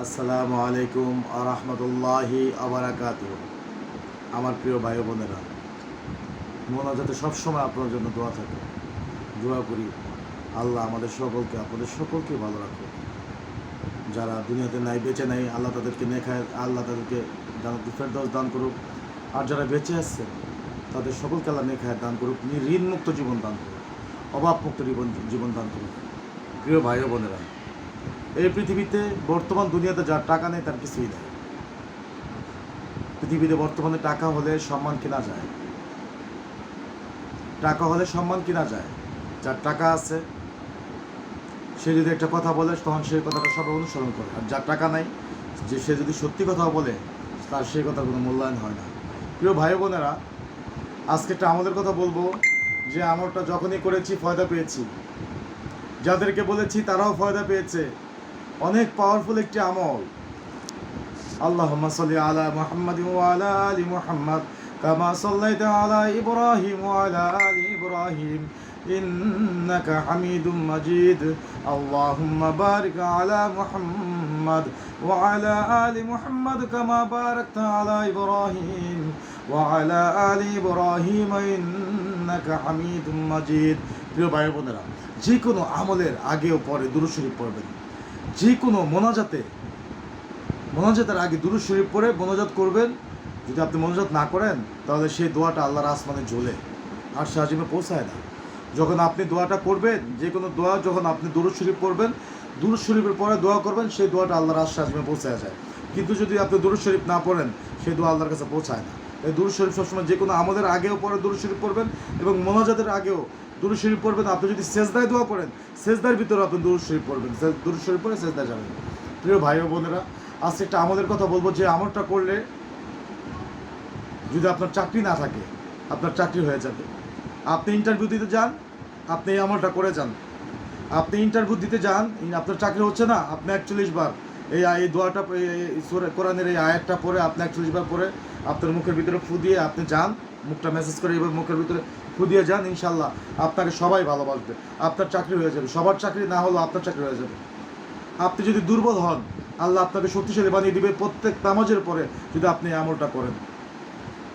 আসসালামু আলাইকুম আরহামতুল্লাহি আবরাকাত আমার প্রিয় ভাই বোনেরা, মনে যাতে সবসময় আপনার জন্য দোয়া থাকে, দোয়া করি, আল্লাহ আমাদের সকলকে, আপনাদের সকলকে ভালো রাখুন যারা দুনিয়াতে নাই, বেঁচে নাই, আল্লাহ তাদেরকে নেখায়, আল্লাহ তাদেরকে ফেরদৌস দান করুক। আর যারা বেঁচে আসছেন তাদের সকলকে আল্লাহ নেখায় দান করুক ঋণ মুক্ত জীবন দান করুক, অভাবমুক্ত জীবন জীবন দান করুক। প্রিয় ভাই বোনেরা এই পৃথিবীতে বর্তমান দুনিয়াতে যার টাকা নেই, তার কিছুই নেই। পৃথিবীতে বর্তমানে টাকা হলে সম্মান কেনা যায়। টাকা হলে সম্মান কেনা যায়। যার টাকা আছে, সে যদি একটা কথা বলে, তখন সেই কথাটা সবাই অনুসরণ করে। আর যার টাকা নাই, যে সে যদি সত্যি কথা বলে, তার সেই কথার কোনো মূল্যায়ন হয় না। প্রিয় ভাই বোনেরা, আজকে একটা আমাদের কথা বলব, যে আমলটা যখনই করেছি, ফয়দা পেয়েছি। যাদেরকে বলেছি, তারাও ফয়দা পেয়েছে। অনেক পাওয়ারফুল একটি আমল। আল্লাহুম্মা সাল্লি আলা মুহাম্মাদ ওয়া আলা মুহাম্মাদ কামা সাল্লাইতা আলা ইব্রাহিম ওয়া আলা ইব্রাহিম মাজিদ। আল্লাহুম্মা বারিক আলা মুহাম্মাদ ওয়া আলা আলি মুহাম্মাদ কামা বারাকতা আলা ইব্রাহিম ওয়া আলা আলি ইব্রাহিম ইন্নাকা হামিদুম মাজিদ। প্রিয় ভাই বোনেরা, যে কোনো আমলের আগে ও পরে দুরূদ শরীফ পড়বেন। যে কোনো মোনাজাতে, মোনাজাতের আগে দুরুদ শরীফ পড়ে মোনাজাত করবেন। যদি আপনি মোনাজাত না করেন, তাহলে সেই দোয়াটা আল্লাহর আসমানে জ্বলে, আর সাজিমে পৌঁছায় না। যখন আপনি দোয়াটা করবেন যে কোনো দোয়া যখন আপনি দুরুদ শরীফ পড়বেন, দুরুদ শরীফের পরে দোয়া করবেন, সেই দোয়াটা আল্লাহর আশ সাজিমে পৌঁছায় যায়। কিন্তু যদি আপনি দুরুদ শরীফ না পড়েন, সেই দোয়া আল্লাহর কাছে পৌঁছায় না। এই দুরুদ শরীফ সবসময় যে কোনো আমাদের আগেও পরে দুরুদ শরীফ পড়বেন এবং মোনাজাতের আগেও দুরুদ শরীফ পড়বেন, আপনি যদি সেজদায় দোয়া করেন, সেজদার ভিতরে আপনি দুরুদ শরীফ পড়বেন দুরুদ শরীফ পড়ে সেজদায় যাবেন। প্রিয় ভাই ও বোনেরা, আজকে একটা আমাদের কথা বলব, যে আমলটা করলে যদি আপনার চাকরি না থাকে, আপনার চাকরি হয়ে যাবে। আপনি ইন্টারভিউ দিতে যান, আপনি এই আমলটা করে যান। আপনি ইন্টারভিউ দিতে যান আপনার চাকরি হচ্ছে না, আপনি একচল্লিশ বার এই এই দোয়াটা কোরআনের এই আয়াতটা পরে আপনি একচল্লিশ বার পরে আপনার মুখের ভিতরে ফু দিয়ে আপনি যান, মুখটা মেসেজ করে এবার মুখের ভিতরে ফু দিয়ে যান, ইনশাল্লাহ আপনাকে সবাই ভালোবাসবে। আপনার চাকরি হয়ে যাবে। সবার চাকরি না হলেও আপনার চাকরি হয়ে যাবে। আপনি যদি দুর্বল হন, আল্লাহ আপনাকে শক্তিশালী বানিয়ে দিবে প্রত্যেক নামাজের পরে যদি আপনি আমলটা করেন।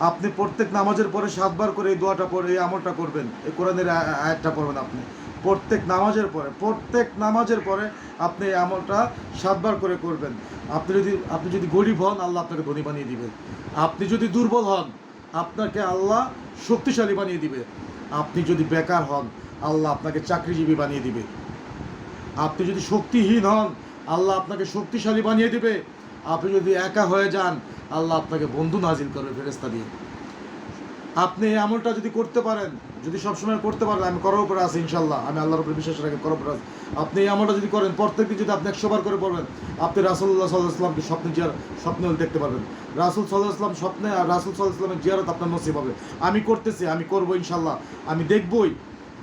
আপনি প্রত্যেক নামাজের পরে সাতবার করে এই দোয়াটা পরে এই আমলটা করবেন। এই কোরআনের আ- আ- আয়াতটা পড়বেন আপনি। প্রত্যেক নামাজের পরে, প্রত্যেক নামাজের পরে আপনি এই আমলটা সাতবার করে করবেন। আপনি যদি আপনি যদি গরিব হন, আল্লাহ আপনাকে ধনী বানিয়ে দিবেন আপনি যদি দুর্বল হন আপনাকে আল্লাহ শক্তিশালী বানিয়ে দিবে। আপনি যদি বেকার হন, আল্লাহ আপনাকে চাকরিজীবী বানিয়ে দিবে। আপনি যদি শক্তিহীন হন, আল্লাহ আপনাকে শক্তিশালী বানিয়ে দিবে। আপনি যদি একা হয়ে যান, আল্লাহ আপনাকে বন্ধু নাজিল করবে ফেরেস্তা দিয়ে আপনি এই আমলটা যদি করতে পারেন যদি সবসময় করতে পারেন, আমি করার উপরে আছি ইনশাল্লাহ আমি আল্লাহর উপরে বিশ্বাস রাখি, করার উপরে আছি। আপনি এই আমলটা যদি করেন, প্রত্যেকদিন যদি আপনি একশো বার করে পড়বেন, আপনি রাসুল্লাহ সাল্লাহ ইসলামকে স্বপ্নে জিয়ার স্বপ্নে দেখতে পারবেন। রাসুল সাল্লাহ ইসলাম স্বপ্নে, আর রাসুল সাল্লাহ ইসলামের জিয়ারত আপনার নসিব হবে। আমি করতেছি, আমি করব ইনশাল্লাহ আমি দেখবই,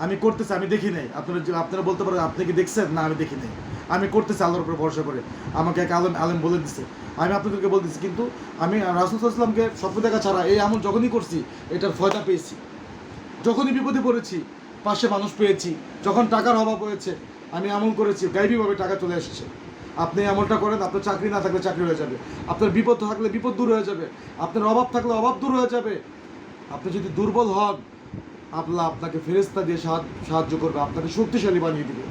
আমি করতেছি, আমি দেখি নাই। আপনারা আপনারা বলতে পারেন, আপনি কি দেখছেন? না, আমি দেখি নাই। আমি করতেছি আল্লাহর উপরে ভরসা করে। আমাকে এক আলম, আলেম বলে দিছে। আমি আপনাদেরকে বলতেছি, কিন্তু আমি রাসুল সাল্লাহ ইসলামকে স্বপ্ন দেখা ছাড়া এই আমল যখনই করছি, এটার ফয়দা পেয়েছি। যখনই বিপদে পড়েছি, পাশে মানুষ পেয়েছি, যখন টাকার অভাব হয়েছে, আমি আমল করেছি, গাইবীভাবে টাকা চলে এসেছে। আপনি এই আমলটা করেন, আপনার চাকরি না থাকলে চাকরি হয়ে যাবে। আপনার বিপদ থাকলে বিপদ দূর হয়ে যাবে। আপনার অভাব থাকলে অভাব দূর হয়ে যাবে। আপনি যদি দুর্বল হন, আল্লাহ আপনাকে ফেরেস্তা দিয়ে সাহায্য সাহায্য করবে, আপনাকে শক্তিশালী বানিয়ে দিবে।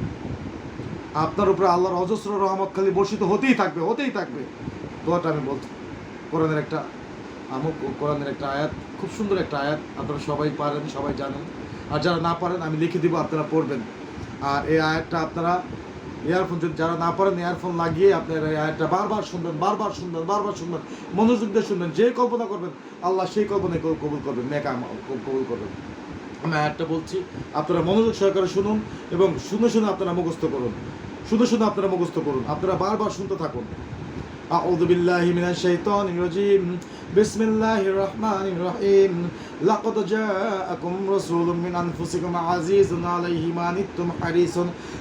আপনার উপরে আল্লাহর অজস্র রহমত খালি বর্ষিত হতেই থাকবে হতেই থাকবে। দোয়াটা আমি বলছি। কোরআনের একটা আমুক কোরআনের একটা আয়াত খুব সুন্দর একটা আয়াত আপনারা সবাই পারেন সবাই জানেন আর যারা না পারেন আমি লিখে দিব আপনারা পড়বেন আর এই আয়াতটা আপনারা ইয়ারফোন যদি যারা না পারেন ইয়ারফোন লাগিয়ে আপনারা এই আয়াতটা বারবার শুনবেন বারবার শুনবেন বারবার শুনবেন মনোযোগ দিয়ে শুনবেন যে কল্পনা করবেন আল্লাহ সেই কল্পনায় কবুল- কবুল করবেন নেকা আমল কবুল করবেন আমি আয়াতটা বলছি আপনারা মনোযোগ সহকারে শুনুন এবং শুনে শুনে আপনারা মুখস্থ করুন শুনে শুনে আপনারা মুখস্থ করুন আপনারা বারবার শুনতে থাকুন أعوذ بالله من الشيطان الرجيم بسم الله الرحمن الرحيم لقد جاءكم رسول من أنفسكم عزيز عليه ما عنتم حريص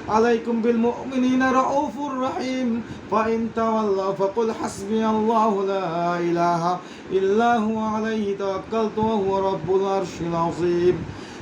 عليكم بالمؤمنين رؤوف رحيم فإن تولوا فقل حسبي الله لا إله إلا هو عليه توكلت وهو رب العرش العظيم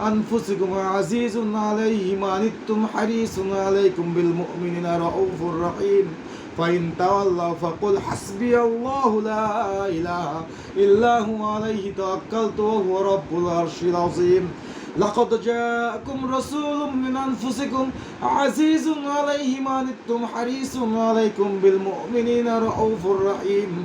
أنفسكم عزيز عليه ما عنتم حريص عليكم بالمؤمنين رؤوف رحيم. فإن تولوا فقل حسبي الله لا إله إلا هو عليه توكلت وهو رب العرش العظيم. لقد جاءكم رسول من أنفسكم عزيز عليه ما عنتم حريص عليكم بالمؤمنين رؤوف رحيم.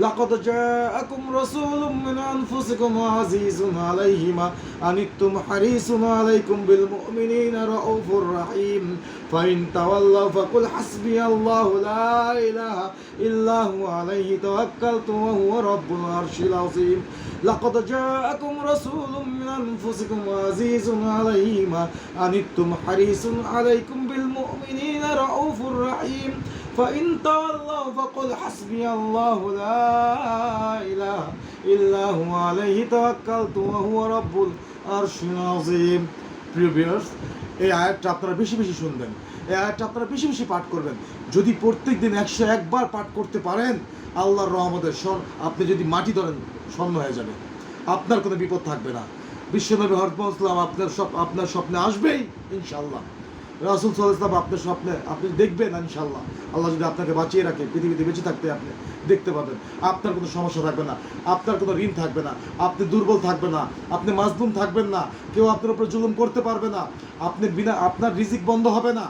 لقد جاءكم رسول من أنفسكم عزيز عليه ما أنتم حريص عليكم بالمؤمنين رؤوف رحيم. فإن تولوا فقل حسبي الله لا إله إلا هو. عليه توكلت وهو رب العرش العظيم. لقد جاءكم رسول من أنفسكم عزيز عليه ما أنتم حريص عليكم بالمؤمنين رؤوف رحيم. فإن تولوا فقل حسبي الله لا إله إلا هو عليه توكلت وهو رب العرش العظيم প্রিয় ভিউয়ার্স এই আয়াতটা আপনারা বেশি বেশি শুনবেন এই আয়াতটা আপনারা বেশি বেশি পাঠ করবেন যদি প্রত্যেক দিন একশো একবার পাঠ করতে পারেন আল্লাহর রহমতের স্বর আপনি যদি মাটি ধরেন স্বর্ণ হয়ে যাবে আপনার কোনো বিপদ থাকবে না বিশ্বনবী হরমসলাম আপনার সব আপনার স্বপ্নে আসবেই ইনশাল্লাহ রাসুল সাল্লাম আপনার স্বপ্নে, আপনি দেখবেন ইনশাল্লাহ আল্লাহ যদি আপনাকে বাঁচিয়ে রাখে, পৃথিবীতে বেঁচে থাকতে আপনি দেখতে পাবেন। আপনার কোনো সমস্যা থাকবে না, আপনার কোনো ঋণ থাকবে না, আপনি দুর্বল থাকবে না, আপনি মাজলুম থাকবেন না, কেউ আপনার উপর জুলুম করতে পারবে না, আপনি বিনা, আপনার রিজিক বন্ধ হবে না।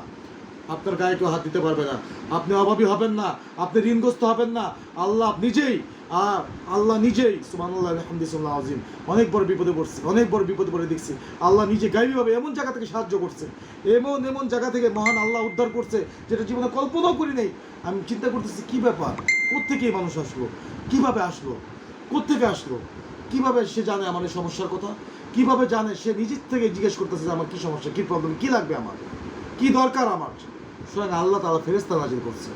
আপনার গায়ে কেউ হাত দিতে পারবে না, আপনি অভাবী হবেন না, আপনি ঋণগ্রস্ত হবেন না। আল্লাহ নিজেই আর আল্লাহ নিজেই, সুবহানাল্লাহ, আলহামদুলিল্লাহ আজিম অনেক বড় বিপদে পড়ছে, অনেক বড় বিপদে পড়ে দেখছি। আল্লাহ নিজে গাইবীভাবে এমন জায়গা থেকে সাহায্য করছে, এমন এমন জায়গা থেকে মহান আল্লাহ উদ্ধার করছে, যেটা জীবনে কল্পনাও করি নেই। আমি চিন্তা করতেছি, কি ব্যাপার? কোত্থেকে এই মানুষ আসলো? কীভাবে আসলো? কোত্থেকে আসলো? কীভাবে সে জানে আমার এই সমস্যার কথা? কীভাবে জানে সে নিজের থেকে জিজ্ঞেস করতেছে যে আমার কি সমস্যা, কি প্রবলেম কি লাগবে আমার? কি দরকার আমার? সুতরাং আল্লাহ তালা ফেরেস্তা নাজিল করছে।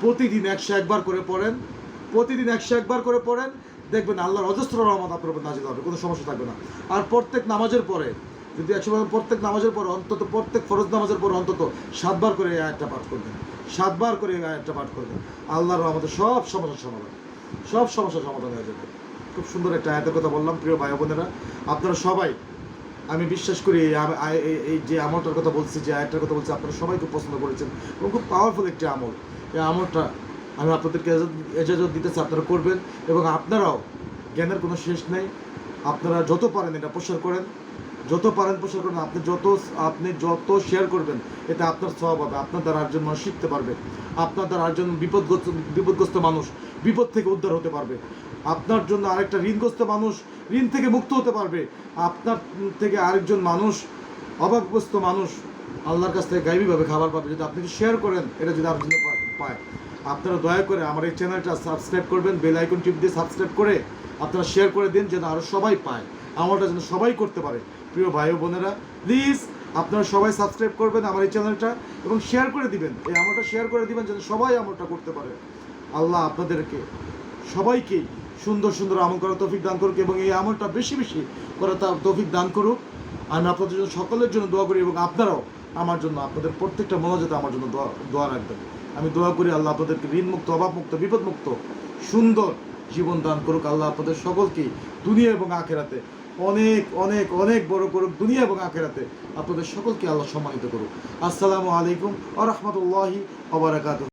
প্রতিদিন একশো একবার করে পড়েন প্রতিদিন একশো একবার করে পড়েন, দেখবেন আল্লাহর অজস্র রহমত আপনার উপর নাজিল হবে, কোনো সমস্যা থাকবে না। আর প্রত্যেক নামাজের পরে, যদি একশো প্রত্যেক নামাজের পরে, অন্তত প্রত্যেক ফরজ নামাজের পরে অন্তত সাতবার করে এই আয়াতটা পাঠ করবেন। সাতবার করে এই আয়াতটা পাঠ করবেন। আল্লাহর রহমতে সব সমস্যার সমাধান, সব সমস্যার সমাধান হয়ে যাবে। খুব সুন্দর একটা আয়াতের কথা বললাম, প্রিয় ভাই বোনেরা। আপনারা সবাই, আমি বিশ্বাস করি এই যে আমলটার কথা বলছি, যে আয়টার কথা বলছি, আপনারা সবাই খুব পছন্দ করেছেন। এবং খুব পাওয়ারফুল একটি আমল। এই আমলটা আমি আপনাদেরকে এজাজত- এজাজত দিতেছি, আপনারা করবেন এবং আপনারাও জ্ঞানের কোনো শেষ নেই। আপনারা যত পারেন এটা প্রসার করেন। যত পারেন প্রসার করেন, আপনি যত আপনি যত শেয়ার করবেন, এতে আপনার সব হবে। আপনার দ্বারা আরেকজন মানুষ শিখতে পারবে। আপনার দ্বারা আরেকজন বিপদগ্রস্ত বিপদগ্রস্ত মানুষ বিপদ থেকে উদ্ধার হতে পারবে। আপনার জন্য আরেকটা ঋণগ্রস্ত মানুষ ঋণ থেকে মুক্ত হতে পারবে। আপনার থেকে আরেকজন মানুষ, অভাবগ্রস্ত মানুষ আল্লাহর কাছ থেকে গাইবীভাবে খাবার পাবে। যদি আপনি শেয়ার করেন, এটা যদি আরেকজন পায়। আপনারা দয়া করে আমার এই চ্যানেলটা সাবস্ক্রাইব করবেন, বেল আইকন টিপ দিয়ে সাবস্ক্রাইব করে আপনারা শেয়ার করে দিন যেন আরও সবাই পায়। আমারটা যেন সবাই করতে পারে। প্রিয় ভাই বোনেরা প্লিজ আপনারা সবাই সাবস্ক্রাইব করবেন আমার এই চ্যানেলটা এবং শেয়ার করে দিবেন। এই আমলটা শেয়ার করে দিবেন যেন সবাই আমলটা করতে পারে। আল্লাহ আপনাদেরকে সবাইকেই সুন্দর সুন্দর আমল করার তৌফিক দান করুক এবং এই আমলটা বেশি বেশি করার তার তৌফিক দান করুক। আমি আপনাদের জন্য সকলের জন্য দোয়া করি এবং আপনারাও আমার জন্য, আপনাদের প্রত্যেকটা মনোজাতে আমার জন্য দোয়া দোয়া রাখবেন। আমি দোয়া করি আল্লাহ আপনাদেরকে ঋণমুক্ত, অভাবমুক্ত, বিপদমুক্ত, সুন্দর জীবন দান করুক। আল্লাহ আপনাদের সকলকে দুনিয়া এবং আখেরাতে অনেক অনেক অনেক বড় করুক। দুনিয়া এবং আখেরাতে আপনাদের সকলকে আল্লাহ সম্মানিত করুক। আসসালামু আলাইকুম আ রহমতুল্লাহি